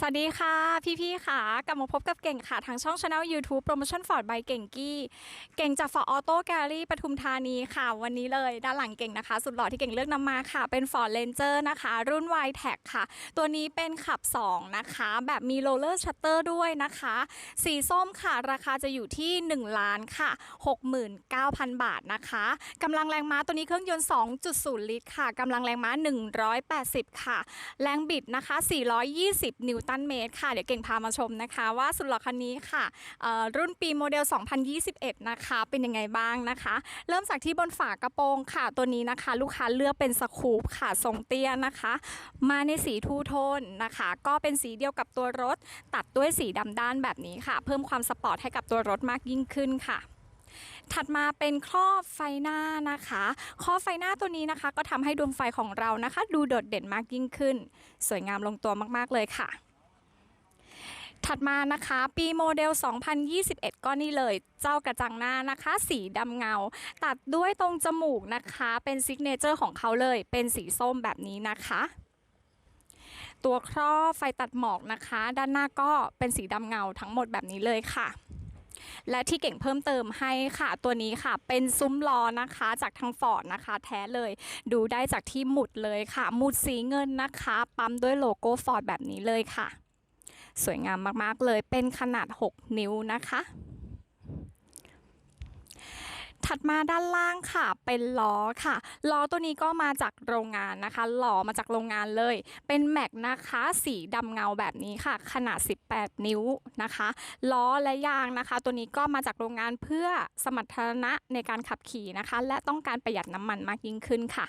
สวัสดีค่ะ พี่ๆค่ะกลับมาพบกับเก่งค่ะ ทางช่อง Channel YouTube Promotion Ford by เก่งกี้ เก่งจาก Ford Auto Gallery ปทุมธานีค่ะ วันนี้เลยด้านหลังเก่งนะคะ สุดหล่อที่เก่งเลือกนำมาค่ะ เป็น Ford Ranger นะคะ รุ่น y t e c ค่ะ ตัวนี้เป็นขับ 2 นะคะ แบบมี Roller Shutter ด้วยนะคะ สีส้มค่ะ ราคาจะอยู่ที่ 1 ล้านค่ะ 69,000 บาทนะคะกำลังแรงม้าตัวนี้เครื่องยนต์ 2.0 ลิตรค่ะกำลังแรงม้า 180 ค่ะ แรงบิดนะคะ 420 นิวตันเมตรค่ะ เดี๋ยวเก่งพามาชมนะคะ ว่าสุดหล่อคันนี้ค่ะ รุ่นปีโมเดล 2021 นะคะ เป็นยังไงบ้างนะคะ เริ่มจากที่บนฝากระโปรงค่ะ ตัวนี้นะคะ ลูกค้าเลือกเป็นสคูปค่ะ ทรงเตี้ยนะคะ มาในสีทูโทนนะคะ ก็เป็นสีเดียวกับตัวรถ ตัดด้วยสีดำด้านแบบนี้ค่ะ เพิ่มความสปอร์ตให้กับตัวรถมากยิ่งขึ้นค่ะถัดมาเป็นครอบไฟหน้านะคะ ครอบไฟหน้าตัวนี้นะคะ ก็ทำให้ดวงไฟของเรานะคะ ดูโดดเด่นมากยิ่งขึ้น สวยงามลงตัวมาก ๆ เลยค่ะ ถัดมานะคะ ปีโมเดล 2021 ก็นี่เลยเจ้ากระจังหน้านะคะ สีดำเงา ตัดด้วยตรงจมูกนะคะ เป็นซิกเนเจอร์ของเขาเลย เป็นสีส้มแบบนี้นะคะ ตัวครอบไฟตัดหมอกนะคะ ด้านหน้าก็เป็นสีดำเงาทั้งหมดแบบนี้เลยค่ะและที่เก่งเพิ่มเติมให้ค่ะตัวนี้ค่ะ เป็นซุ้มล้อนะคะ จากทางฟอร์ดนะคะ แท้เลย ดูได้จากที่หมุดเลยค่ะ หมุดสีเงินนะคะ ปั๊มด้วยโลโก้ฟอร์ดแบบนี้เลยค่ะ สวยงามมากๆเลยเป็นขนาด 6 นิ้วนะคะ ถัดมาด้านล่างค่ะ เป็นล้อค่ะ ล้อตัวนี้ก็มาจากโรงงานนะคะ หล่อมาจากโรงงานเลย เป็นแม็กนะคะ สีดำเงาแบบนี้ค่ะ ขนาด 18 นิ้วนะคะ ล้อและยางนะคะ ตัวนี้ก็มาจากโรงงานเพื่อสมรรถนะในการขับขี่นะคะ และต้องการประหยัดน้ำมันมากยิ่งขึ้นค่ะ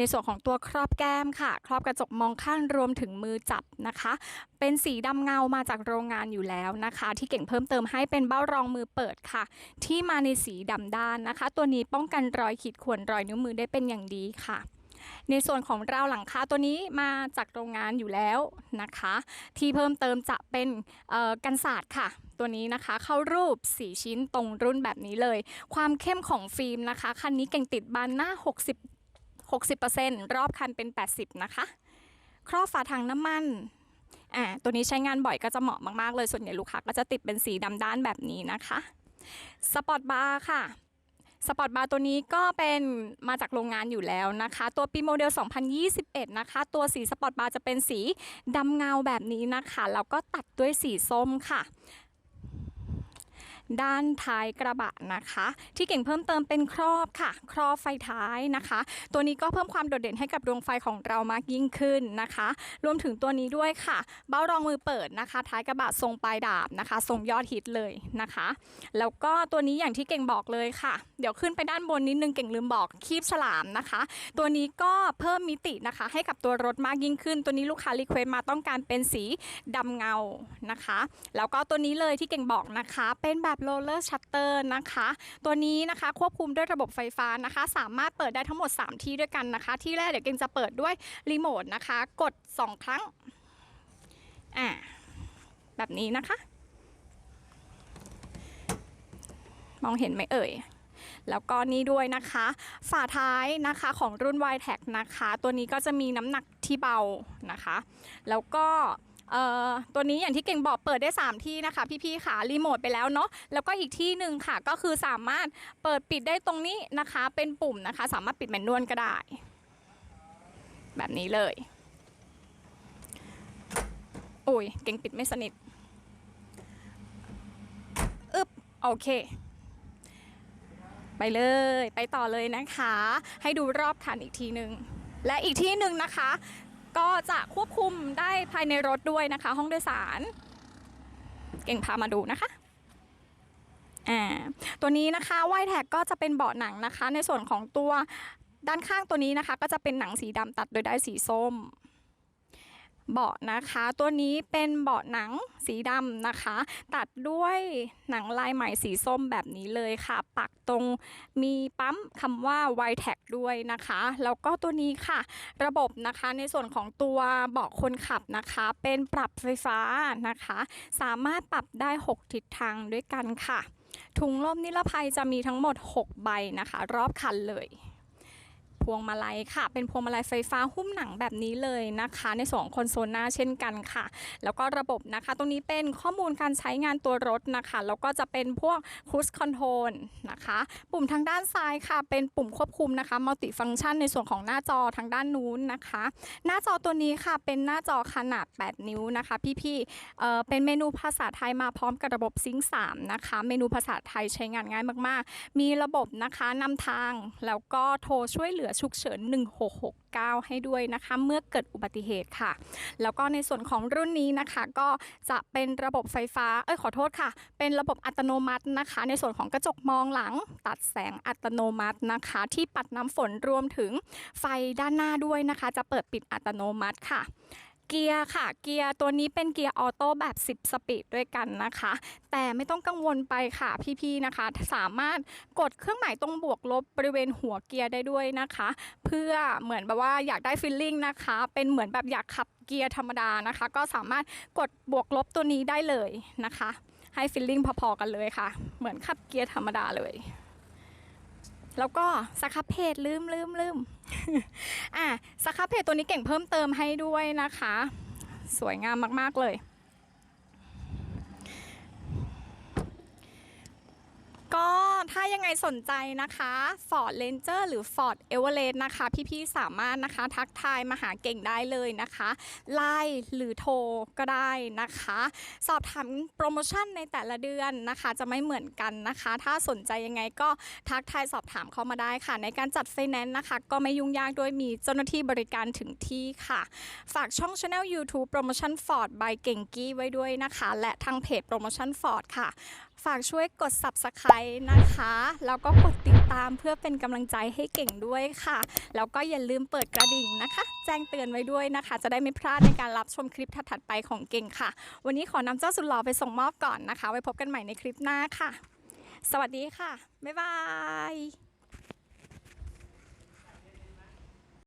ในส่วนของตัวครอบแก้มค่ะ ครอบกระจกมองข้างรวมถึงมือจับนะคะ เป็นสีดำเงามาจากโรงงานอยู่แล้วนะคะ ที่เก่งเพิ่มเติมให้เป็นเบ้ารองมือเปิดค่ะ ที่มาในสีดำด้านนะคะ ตัวนี้ป้องกันรอยขีดข่วนรอยนิ้วมือได้เป็นอย่างดีค่ะในส่วนของราวหลังคาตัวนี้มาจากโรงงานอยู่แล้วนะคะ ที่เพิ่มเติมจะเป็นกันศาสตร์ค่ะ ตัวนี้นะคะ เข้ารูป 4 ชิ้นตรงรุ่นแบบนี้เลย ความเข้มของฟิล์มนะคะ คันนี้เก่งติดบานหน้า 60%รอบคันเป็น 80 นะคะ ครอบฝาถังน้ำมันอ่าตัวนี้ใช้งานบ่อยก็จะเหมาะมากๆเลย ส่วนใหญ่ลูกค้าก็จะติดเป็นสีดำด้านแบบนี้นะคะสปอร์ตบาร์ค่ะสปอร์ตบาร์ตัวนี้ก็เป็นมาจากโรงงานอยู่แล้วนะคะ ตัวปีโมเดล 2021 นะคะ ตัวสีสปอร์ตบาร์จะเป็นสีดำเงาแบบนี้นะคะ แล้วก็ตัดด้วยสีส้มค่ะ ด้านท้ายกระบะนะคะ ที่เก่งเพิ่มเติมเป็นครอบค่ะ ครอบไฟท้ายนะคะ ตัวนี้ก็เพิ่มความโดดเด่นให้กับดวงไฟของเรามากยิ่งขึ้นนะคะ รวมถึงตัวนี้ด้วยค่ะ เบ้ารองมือเปิดนะคะ ท้ายกระบะทรงปลายดาบนะคะ ทรงยอดฮิตเลยนะคะ แล้วก็ตัวนี้อย่างที่เก่งบอกเลยค่ะ เดี๋ยวขึ้นไปด้านบนนิดนึงเก่งลืมบอกคีบฉลามนะคะ ตัวนี้ก็เพิ่มมิตินะคะ ให้กับตัวรถมากยิ่งขึ้น ตัวนี้ลูกค้ารีเควสมาต้องการเป็นสีดำเงานะคะ แล้วก็ตัวนี้เลยที่เก่งบอกนะคะ เป็นแบบโรลเลอร์ชัตเตอร์นะคะ ตัวนี้นะคะควบคุมด้วยระบบไฟฟ้านะคะ สามารถเปิดได้ทั้งหมด 3 ที่ด้วยกันนะคะ ที่แรกเดี๋ยวเก่งจะเปิดด้วยรีโมทนะคะ กด 2 ครั้งอ่าแบบนี้นะคะ มองเห็นไหมเอ่ยแล้วก็นี่ด้วยนะคะ ฝาท้ายนะคะของรุ่น y t e c นะคะ ตัวนี้ก็จะมีน้ำหนักที่เบานะคะ แล้วก็ เอ่อตัวนี้อย่างที่เก่งบอกเปิดได้ 3 ที่นะคะ พี่ๆค่ะรีโมทไปแล้วเนาะแล้วก็อีกที่หนึ่งค่ะก็คือสามารถเปิดปิดได้ตรงนี้นะคะ เป็นปุ่มนะคะ สามารถปิดแมนนวลก็ได้ แบบนี้เลยโอ้ยเก่งปิดไม่สนิทอึบโอเคไปเลยไปต่อเลยนะคะ ให้ดูรอบคันอีกทีหนึ่งและอีกที่หนึ่งนะคะ ก็จะควบคุมได้ภายในรถด้วยนะคะ ห้องโดยสาร เก่งพามาดูนะคะอ่าตัวนี้นะคะไวแท็กก็จะเป็นเบาะหนังนะคะ ในส่วนของตัวด้านข้างตัวนี้นะคะ ก็จะเป็นหนังสีดำตัดโดยได้สีส้ม เบาะนะคะ ตัวนี้เป็นเบาะหนังสีดำนะคะ ตัดด้วยหนังลายไหมสีส้มแบบนี้เลยค่ะ ปักตรงมีปั๊มคำว่า y t a g ด้วยนะคะ แล้วก็ตัวนี้ค่ะ ระบบนะคะในส่วนของตัวเบาะคนขับนะคะ เป็นปรับไฟฟ้านะคะ สามารถปรับได้ 6 ทิศทางด้วยกันค่ะ ถุงลมนิรภัยจะมีทั้งหมด 6 ใบนะคะ รอบคันเลย พวงมาลัยค่ะ เป็นพวงมาลัยไฟฟ้าหุ้มหนังแบบนี้เลยนะคะ ในส่วนของคอนโซลหน้าเช่นกันค่ะ แล้วก็ระบบนะคะ ตรงนี้เป็นข้อมูลการใช้งานตัวรถนะคะ แล้วก็จะเป็นพวก cruise control นะคะ ปุ่มทางด้านซ้ายค่ะ เป็นปุ่มควบคุมนะคะมัลติฟัง c t ชันในส่วนของหน้าจอทางด้านนู้นนะคะ หน้าจอตัวนี้ค่ะเป็นหน้าจอขนาด 8 นิ้วนะคะ พี่ๆเออเป็นเมนูภาษาไทยมาพร้อมกับระบบซิงค์3นะคะ เมนูภาษาไทยใช้งานง่ายมาก ๆ มีระบบนะคะนำทางแล้วก็โทรช่วยเหลือฉุกเฉิน 1669 ให้ด้วยนะคะ เมื่อเกิดอุบัติเหตุค่ะ แล้วก็ในส่วนของรุ่นนี้นะคะก็จะเป็นระบบไฟฟ้า เอ้ยขอโทษค่ะ เป็นระบบอัตโนมัตินะคะ ในส่วนของกระจกมองหลังตัดแสงอัตโนมัตินะคะ ที่ปัดน้ำฝนรวมถึงไฟด้านหน้าด้วยนะคะ จะเปิดปิดอัตโนมัติค่ะ เกียร์ค่ะ เกียร์ตัวนี้เป็นเกียร์ออโต้แบบ 10 สปีดด้วยกันนะคะ แต่ไม่ต้องกังวลไปค่ะพี่ๆนะคะ สามารถกดเครื่องหมายตรงบวกลบบริเวณหัวเกียร์ได้ด้วยนะคะ เพื่อเหมือนแบบว่าอยากได้ฟีลลิ่งนะคะ เป็นเหมือนแบบอยากขับเกียร์ธรรมดานะคะ ก็สามารถกดบวกลบตัวนี้ได้เลยนะคะ ให้ฟีลลิ่งพอๆกันเลยค่ะ เหมือนขับเกียร์ธรรมดาเลย แล้วก็สครับเพจลืมลืมลืมอะสครับเพจตัวนี้เก่งเพิ่มเติมให้ด้วยนะคะ สวยงามมากๆเลยก็ ถ้ายังไงสนใจนะคะ Ford Ranger หรือ Ford Everest นะคะ พี่ๆสามารถนะคะ ทักทายมาหาเก่งได้เลยนะคะไลน์หรือโทรก็ได้นะคะ สอบถามโปรโมชั่นในแต่ละเดือนนะคะ จะไม่เหมือนกันนะคะ ถ้าสนใจยังไงก็ทักทายสอบถามเข้ามาได้ค่ะ ในการจัดไฟแนนซ์นะคะ ก็ไม่ยุ่งยากด้วยมีเจ้าหน้าที่บริการถึงที่ค่ะ ฝากช่อง Channel YouTube Promotion Ford by เก่งกี้ไว้ด้วยนะคะ และทางเพจ Promotion Ford ค่ะ ฝากช่วยกด Subscribe นะคะ แล้วก็กดติดตามเพื่อเป็นกำลังใจให้เก่งด้วยค่ะ แล้วก็อย่าลืมเปิดกระดิ่งนะคะ แจ้งเตือนไว้ด้วยนะคะ จะได้ไม่พลาดในการรับชมคลิปถัดๆไปของเก่งค่ะ วันนี้ขอนำเจ้าสุดหล่อไปส่งมอบก่อนนะคะ ไว้พบกันใหม่ในคลิปหน้าค่ะ สวัสดีค่ะ บ๊ายบาย